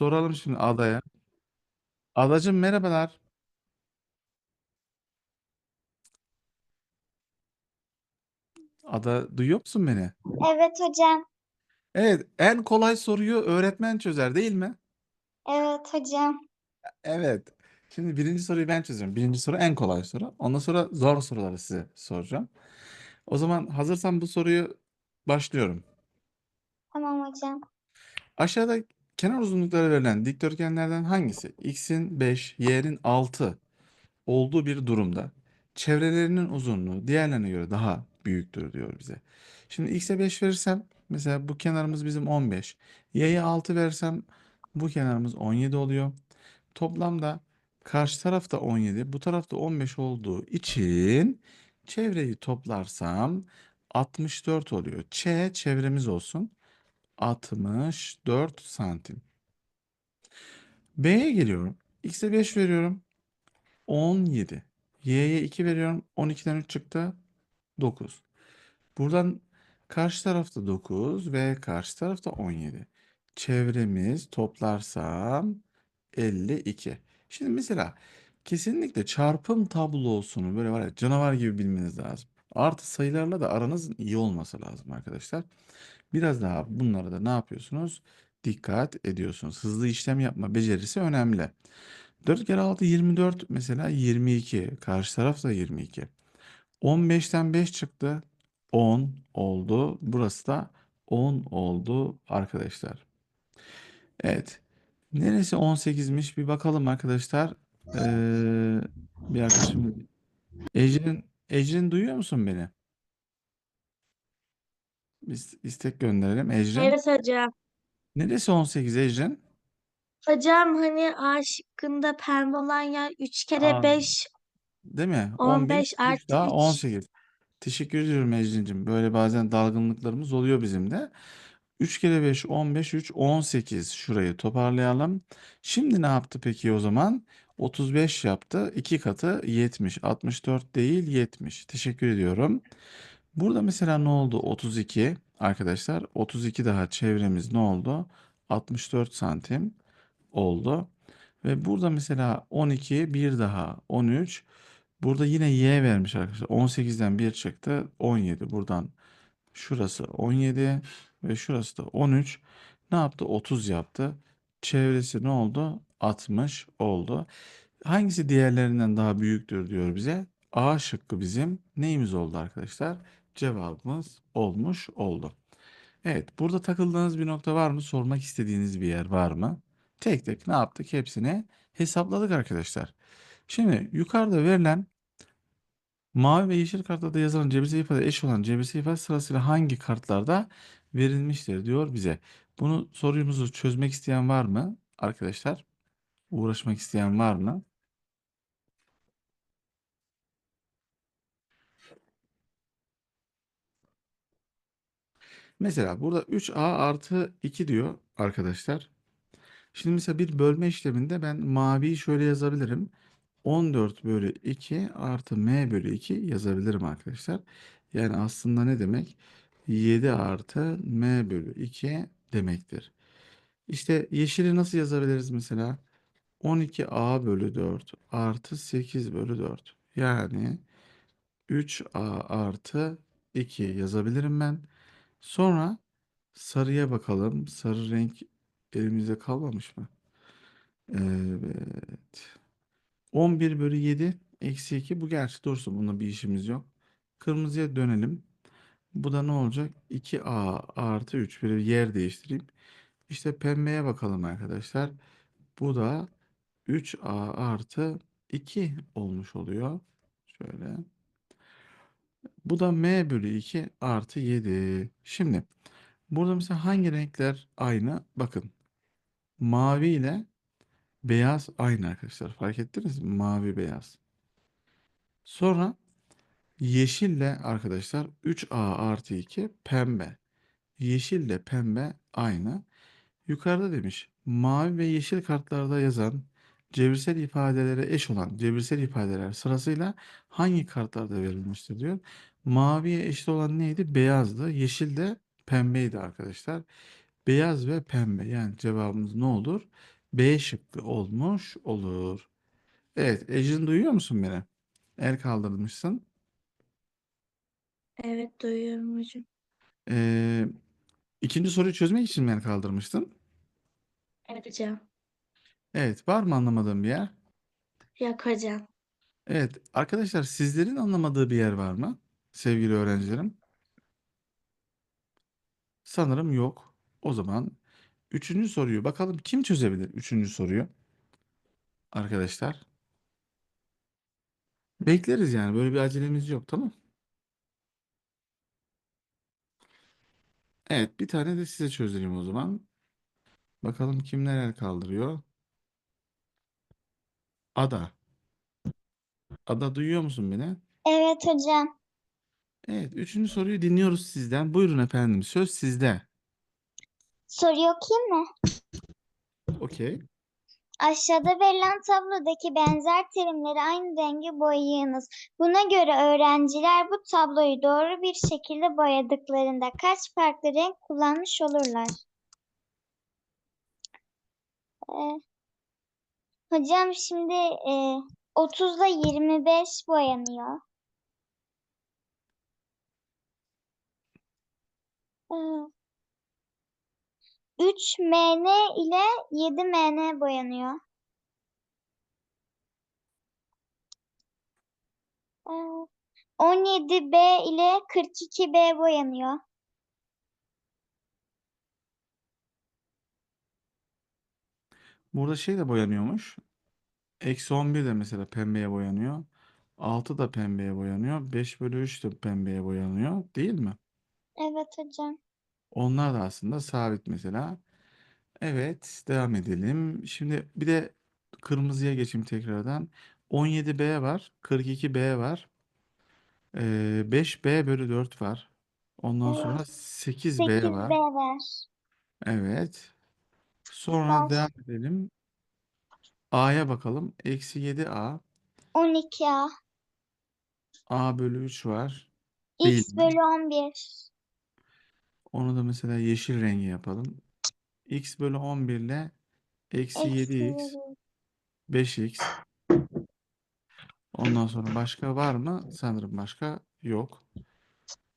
Soralım şimdi adaya. Adacığım merhabalar. Ada duyuyor musun beni? Evet hocam. Evet, en kolay soruyu öğretmen çözer değil mi? Evet hocam. Evet. Şimdi birinci soruyu ben çözeceğim. Birinci soru en kolay soru. Ondan sonra zor soruları size soracağım. O zaman hazırsan bu soruyu başlıyorum. Tamam hocam. Aşağıda kenar uzunlukları verilen dikdörtgenlerden hangisi x'in 5, y'nin 6 olduğu bir durumda çevrelerinin uzunluğu diğerlerine göre daha büyüktür diyor bize. Şimdi x'e 5 verirsem mesela bu kenarımız bizim 15. Y'ye 6 versem bu kenarımız 17 oluyor. Toplamda karşı tarafta 17, bu tarafta 15 olduğu için çevreyi toplarsam 64 oluyor. Ç çevremiz olsun. 64 santim. B'ye geliyorum. X'e 5 veriyorum. 17. Y'ye 2 veriyorum. 12'den 3 çıktı. 9. Buradan karşı tarafta 9 ve karşı tarafta 17. Çevremiz toplarsam 52. Şimdi mesela kesinlikle çarpım tablosunu böyle var ya canavar gibi bilmeniz lazım. Artı sayılarla da aranızın iyi olması lazım arkadaşlar. Biraz daha bunlara da ne yapıyorsunuz? Dikkat ediyorsunuz. Hızlı işlem yapma becerisi önemli. 4 kere 6 24 mesela 22. Karşı taraf da 22. 15'ten 5 çıktı. 10 oldu. Burası da 10 oldu arkadaşlar. Evet. Neresi 18'miş bir bakalım arkadaşlar. Ee, bir arkadaşım. Ecrin, Ecrin duyuyor musun beni? Biz istek gönderelim. Ecrin. Evet hocam. Neresi 18 Ecrin? Hocam hani A şıkkında pembe olan yer 3 kere Aa, 5 Değil mi? 15 15, 3 artı daha 3. 18. Teşekkür ediyorum Ecrin'cim. Böyle bazen dalgınlıklarımız oluyor bizim de. 3 kere 5, 15, 3, 18. Şurayı toparlayalım. Şimdi ne yaptı peki o zaman? 35 yaptı. 2 katı 70. 64 değil 70. Teşekkür ediyorum. Burada mesela ne oldu? 32 arkadaşlar. 32 daha çevremiz ne oldu? 64 santim oldu. Ve burada mesela 12 bir daha 13. Burada yine y vermiş arkadaşlar. 18'den 1 çıktı. 17. Buradan şurası 17 ve şurası da 13. Ne yaptı? 30 yaptı. Çevresi ne oldu? 60 oldu. Hangisi diğerlerinden daha büyüktür diyor bize. A şıkkı bizim neyimiz oldu arkadaşlar? Cevabımız olmuş oldu. Evet, burada takıldığınız bir nokta var mı? Sormak istediğiniz bir yer var mı? Tek tek ne yaptık? Hepsini hesapladık arkadaşlar. Şimdi yukarıda verilen mavi ve yeşil kartlarda yazılan cebirsel ifade eş olan cebirsel ifade sırasıyla hangi kartlarda verilmiştir diyor bize. Bunu sorumuzu çözmek isteyen var mı arkadaşlar? Uğraşmak isteyen var mı? Mesela burada 3a artı 2 diyor arkadaşlar. Şimdi mesela bir bölme işleminde ben maviyi şöyle yazabilirim. 14 bölü 2 artı m bölü 2 yazabilirim arkadaşlar. Yani aslında ne demek? 7 artı m bölü 2 demektir. İşte yeşili nasıl yazabiliriz mesela? 12a bölü 4 artı 8 bölü 4. Yani 3a artı 2 yazabilirim ben. Sonra sarıya bakalım. Sarı renk elimizde kalmamış mı? Evet. 11 bölü 7 eksi 2. Bu gerçi dursun. Bununla bir işimiz yok. Kırmızıya dönelim. Bu da ne olacak? 2a artı 3. Bir yer değiştireyim. İşte pembeye bakalım arkadaşlar. Bu da 3a artı 2 olmuş oluyor. Şöyle. Bu da m bölü 2 artı 7. Şimdi burada mesela hangi renkler aynı? Bakın. Mavi ile beyaz aynı arkadaşlar. Fark ettiniz mi? Mavi beyaz. Sonra yeşille arkadaşlar 3a artı 2 pembe. Yeşille pembe aynı. Yukarıda demiş mavi ve yeşil kartlarda yazan cebirsel ifadelere eş olan cebirsel ifadeler sırasıyla hangi kartlarda verilmiştir diyor. Maviye eşit olan neydi? Beyazdı. Yeşil de pembeydi arkadaşlar. Beyaz ve pembe. Yani cevabımız ne olur? B şıkkı olmuş olur. Evet, Ecrin duyuyor musun beni? El kaldırmışsın. Evet duyuyorum hocam. Ee, ikinci soruyu çözmek için mi el kaldırmıştın? Evet hocam. Evet, var mı anlamadığın bir yer? Yok hocam. Evet, arkadaşlar sizlerin anlamadığı bir yer var mı? Sevgili öğrencilerim. Sanırım yok. O zaman üçüncü soruyu bakalım kim çözebilir üçüncü soruyu? Arkadaşlar. Bekleriz yani böyle bir acelemiz yok tamam. Evet bir tane de size çözeyim o zaman. Bakalım kimler el kaldırıyor? Ada. Ada duyuyor musun beni? Evet hocam. Evet üçüncü soruyu dinliyoruz sizden. Buyurun efendim söz sizde. Soruyu okuyayım mı? Okey. Aşağıda verilen tablodaki benzer terimleri aynı rengi boyayınız. Buna göre öğrenciler bu tabloyu doğru bir şekilde boyadıklarında kaç farklı renk kullanmış olurlar? Ee, hocam şimdi e, 30 ile 25 boyanıyor. Ee, 3 MN ile 7 MN boyanıyor. Ee, 17B ile 42B boyanıyor. Burada şey de boyanıyormuş. Eksi 11 de mesela pembeye boyanıyor. 6 da pembeye boyanıyor. 5 bölü 3 de pembeye boyanıyor. Değil mi? Evet hocam. Onlar da aslında sabit mesela. Evet, devam edelim. Şimdi bir de kırmızıya geçeyim tekrardan. 17B var, 42B var. Ee, 5B bölü 4 var. Ondan Evet. sonra 8B 8B var. var. Evet. Sonra devam edelim. A'ya bakalım. Eksi 7A. 12A. A bölü 3 var. Değil X mi? bölü 11. Onu da mesela yeşil rengi yapalım. X bölü 11 ile eksi Eksi 7X. 7. 5x. Ondan sonra başka var mı? Sanırım başka yok.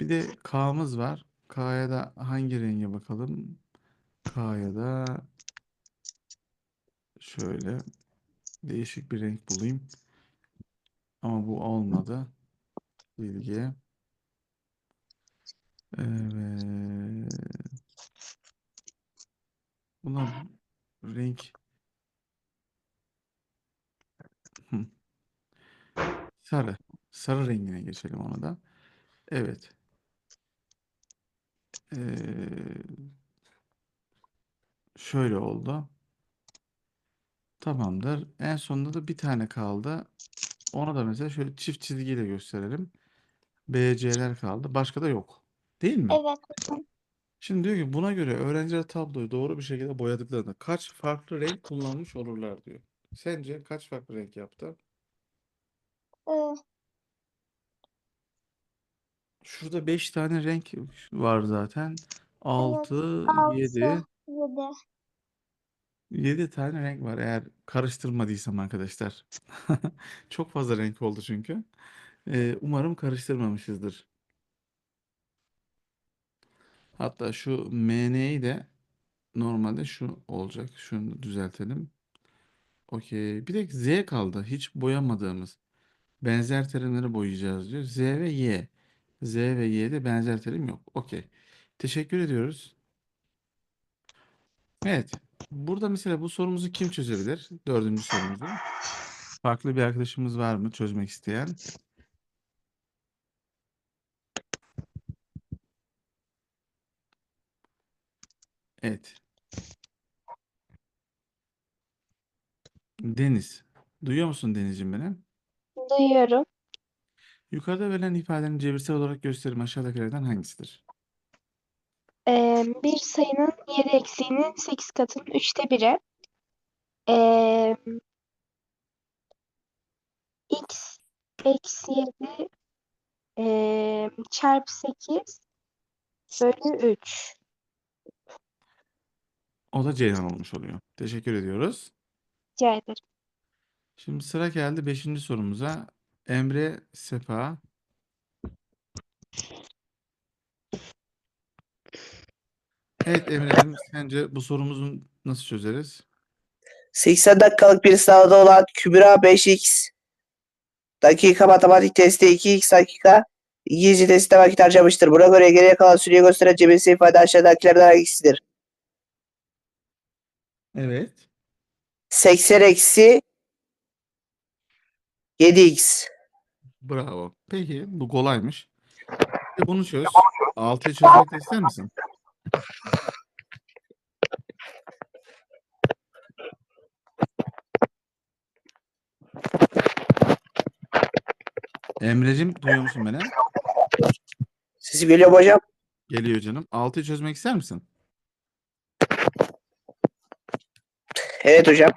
Bir de K'mız var. K'ya da hangi renge bakalım? K'ya da şöyle değişik bir renk bulayım. Ama bu olmadı. Bilgi. Evet. Buna renk sarı. Sarı rengine geçelim ona da. Evet. Ee, şöyle oldu. Tamamdır. En sonunda da bir tane kaldı. Onu da mesela şöyle çift çizgiyle gösterelim. BC'ler kaldı. Başka da yok. Değil mi? Evet hocam. Şimdi diyor ki buna göre öğrenciler tabloyu doğru bir şekilde boyadıklarında kaç farklı renk kullanmış olurlar diyor. Sence kaç farklı renk yaptı? Ee, Şurada 5 tane renk var zaten. 6, 6, 7. 7. 7 tane renk var eğer karıştırmadıysam arkadaşlar. Çok fazla renk oldu çünkü. Ee, umarım karıştırmamışızdır. Hatta şu MN'yi de normalde şu olacak. Şunu düzeltelim. Okey. Bir de Z kaldı. Hiç boyamadığımız. Benzer terimleri boyayacağız diyor. Z ve Y. Z ve Y'de benzer terim yok. Okey. Teşekkür ediyoruz. Evet. Burada mesela bu sorumuzu kim çözebilir? Dördüncü sorumuzu. Farklı bir arkadaşımız var mı çözmek isteyen? Evet. Deniz. Duyuyor musun Denizciğim beni? Duyuyorum. Yukarıda verilen ifadenin cebirsel olarak gösterim aşağıdakilerden hangisidir? Ee, bir sayının 7 eksiğinin 8 katının 3'te 1'i. Ee, x eksi 7 ee, çarpı 8 bölü 3. O da Ceyhan olmuş oluyor. Teşekkür ediyoruz. Rica ederim. Şimdi sıra geldi 5. sorumuza. Emre Sefa. Evet Emre'cim sence bu sorumuzu nasıl çözeriz? 80 dakikalık bir sınavda olan Kübra 5x dakika matematik testi 2x dakika İngilizce testinde vakit harcamıştır. Buna göre geriye kalan süreyi gösteren cebirsi ifade aşağıdakilerden hangisidir? Evet. 80 eksi 7x. Bravo. Peki bu kolaymış. Bunu çöz. 6'yı çözmek de ister misin? Emre'cim duyuyor musun beni? Sesi geliyor mu hocam? Geliyor canım. 6'yı çözmek ister misin? Evet hocam.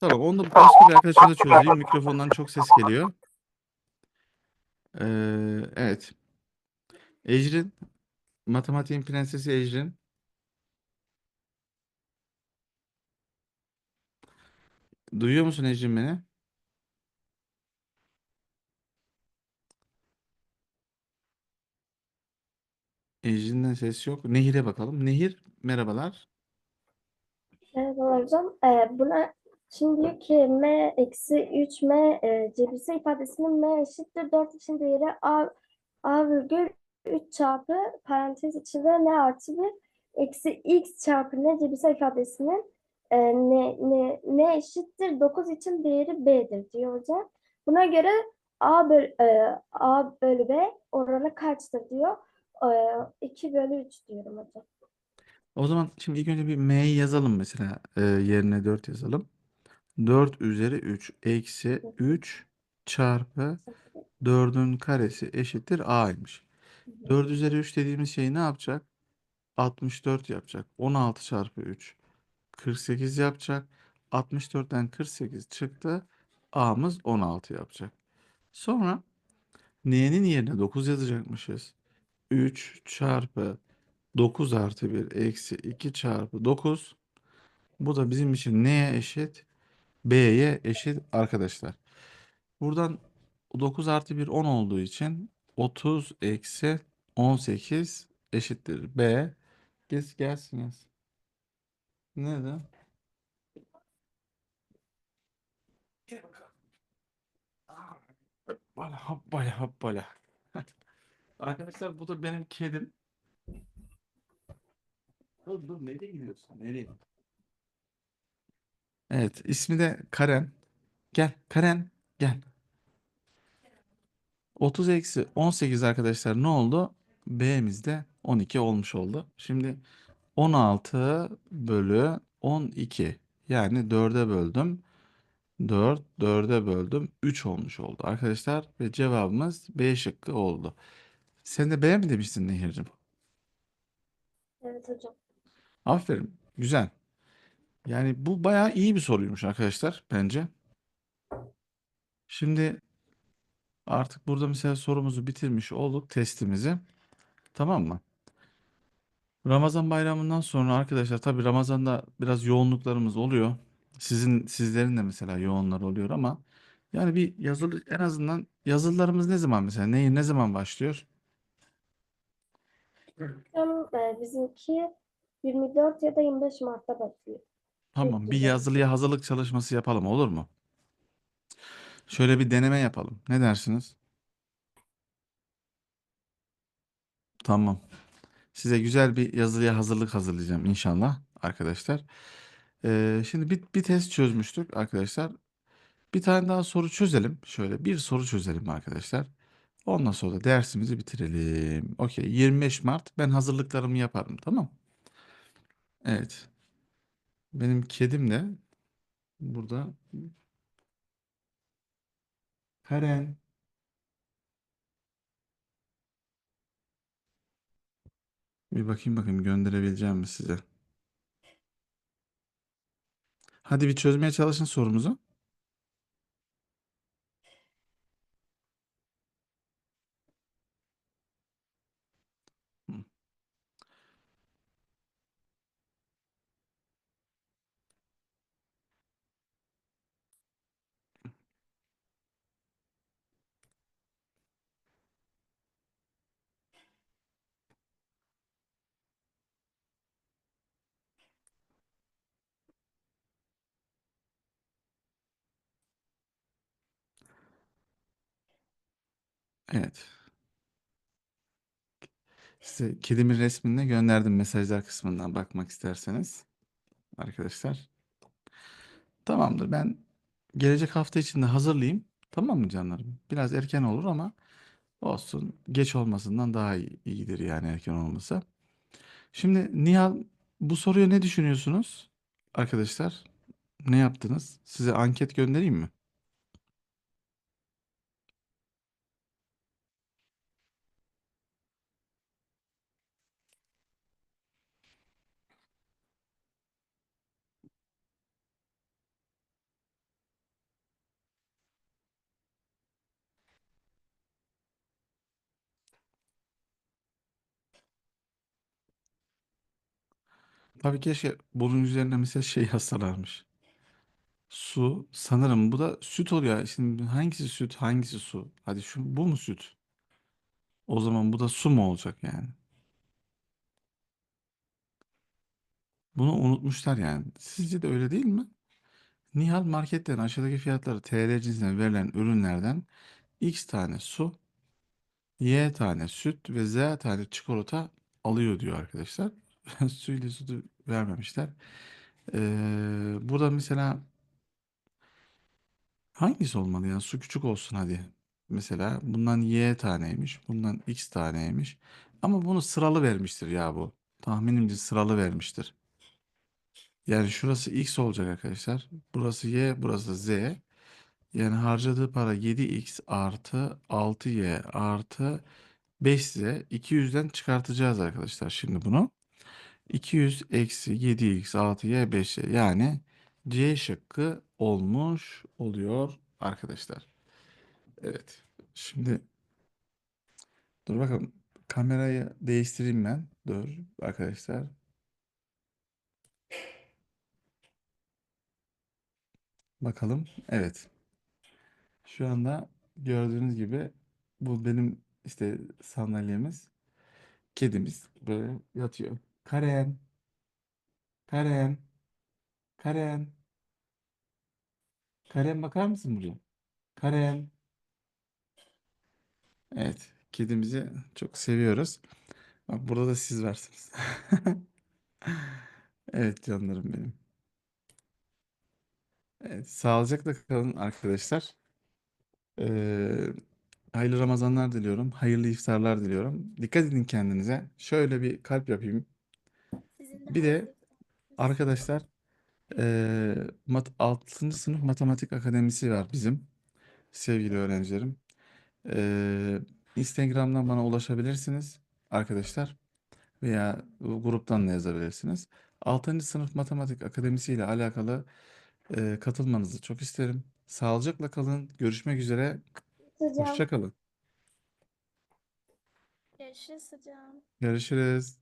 Tamam onu da başka bir arkadaşımla çözeyim. Mikrofondan çok ses geliyor. Ee, evet. Ecrin. Matematiğin prensesi Ecrin. Duyuyor musun Ecrin beni? Ecrin'den ses yok. Nehir'e bakalım. Nehir merhabalar. Merhabalar hocam. Ee, buna şimdi diyor ki m eksi 3m e, cebirsel ifadesinin m eşittir 4 için değeri a, a virgül 3 çarpı parantez içinde n artı 1 eksi x çarpı n cebirsel ifadesinin e, n, n, n eşittir 9 için değeri b'dir diyor hocam. Buna göre a bölü, e, a bölü b oranı kaçtır diyor. E, 2 bölü 3 diyorum hocam. O zaman şimdi ilk önce bir m'yi yazalım mesela. Ee, yerine 4 yazalım. 4 üzeri 3 eksi 3 çarpı 4'ün karesi eşittir a'ymış. 4 üzeri 3 dediğimiz şey ne yapacak? 64 yapacak. 16 çarpı 3 48 yapacak. 64'ten 48 çıktı. A'mız 16 yapacak. Sonra n'nin yerine 9 yazacakmışız. 3 çarpı 9 artı 1 eksi 2 çarpı 9. Bu da bizim için neye eşit? B'ye eşit arkadaşlar. Buradan 9 artı 1 10 olduğu için 30 eksi 18 eşittir B. Gez gelsin yaz. Nerede? Hoppala hoppala hoppala. Arkadaşlar bu da benim kedim. Dur dur nereye gidiyorsun? Nereye? Evet ismi de Karen. Gel Karen gel. 30 eksi 18 arkadaşlar ne oldu? B'mizde 12 olmuş oldu. Şimdi 16 bölü 12 yani 4'e böldüm. 4, 4'e böldüm. 3 olmuş oldu arkadaşlar. Ve cevabımız B şıkkı oldu. Sen de B mi demiştin Nehir'cim? Evet hocam. Aferin. Güzel. Yani bu bayağı iyi bir soruymuş arkadaşlar bence. Şimdi artık burada mesela sorumuzu bitirmiş olduk testimizi. Tamam mı? Ramazan bayramından sonra arkadaşlar tabii Ramazan'da biraz yoğunluklarımız oluyor. Sizin sizlerin de mesela yoğunlar oluyor ama yani bir yazılı en azından yazılılarımız ne zaman mesela ne ne zaman başlıyor? E, bizimki 24 ya da 25 Mart'ta başlıyor. Tamam, bir güzel. yazılıya hazırlık çalışması yapalım olur mu? Şöyle bir deneme yapalım. Ne dersiniz? Tamam. Size güzel bir yazılıya hazırlık hazırlayacağım inşallah arkadaşlar. Ee, şimdi bir, bir test çözmüştük arkadaşlar. Bir tane daha soru çözelim. Şöyle bir soru çözelim arkadaşlar. Ondan sonra da dersimizi bitirelim. Okey. 25 Mart ben hazırlıklarımı yaparım tamam. Evet. Benim kedim de burada. Karen. Bir bakayım bakayım gönderebileceğim mi size? Hadi bir çözmeye çalışın sorumuzu. Evet. Size kedimin resmini de gönderdim mesajlar kısmından bakmak isterseniz. Arkadaşlar. Tamamdır. Ben gelecek hafta için de hazırlayayım. Tamam mı canlarım? Biraz erken olur ama olsun. Geç olmasından daha iyi, iyidir yani erken olması. Şimdi Nihal bu soruya ne düşünüyorsunuz? Arkadaşlar ne yaptınız? Size anket göndereyim mi? Tabii keşke bunun üzerine mesela şey yazsalarmış. Su sanırım bu da süt oluyor. Şimdi hangisi süt hangisi su? Hadi şu bu mu süt? O zaman bu da su mu olacak yani? Bunu unutmuşlar yani. Sizce de öyle değil mi? Nihal marketten aşağıdaki fiyatları TL cinsinden verilen ürünlerden X tane su, Y tane süt ve Z tane çikolata alıyor diyor arkadaşlar. Su ile sütü vermemişler. Ee, burada mesela hangisi olmalı ya? Su küçük olsun hadi. Mesela bundan Y taneymiş, bundan X taneymiş. Ama bunu sıralı vermiştir ya bu. Tahminimce sıralı vermiştir. Yani şurası X olacak arkadaşlar. Burası Y, burası Z. Yani harcadığı para 7X artı 6Y artı 5Z. 200'den çıkartacağız arkadaşlar şimdi bunu. 200 eksi 7X 6Y 5Y. Yani C şıkkı olmuş oluyor arkadaşlar. Evet. Şimdi dur bakalım. Kamerayı değiştireyim ben. Dur arkadaşlar. Bakalım. Evet. Şu anda gördüğünüz gibi bu benim işte sandalyemiz. Kedimiz böyle yatıyor. Karen. Karen. Karen. Karen bakar mısın buraya? Karen. Evet. Kedimizi çok seviyoruz. Bak burada da siz varsınız. Evet canlarım benim. Evet, sağlıcakla kalın arkadaşlar. Ee, hayırlı Ramazanlar diliyorum. Hayırlı iftarlar diliyorum. Dikkat edin kendinize. Şöyle bir kalp yapayım. Bir de Arkadaşlar eee mat 6. sınıf matematik akademisi var bizim sevgili öğrencilerim. Eee, Instagram'dan bana ulaşabilirsiniz arkadaşlar veya gruptan da yazabilirsiniz. 6. sınıf matematik akademisi ile alakalı eee, katılmanızı çok isterim. Sağlıcakla kalın. Görüşmek üzere. Hocam. Hoşça kalın. Görüşürüz hocam. Görüşürüz. Görüşürüz.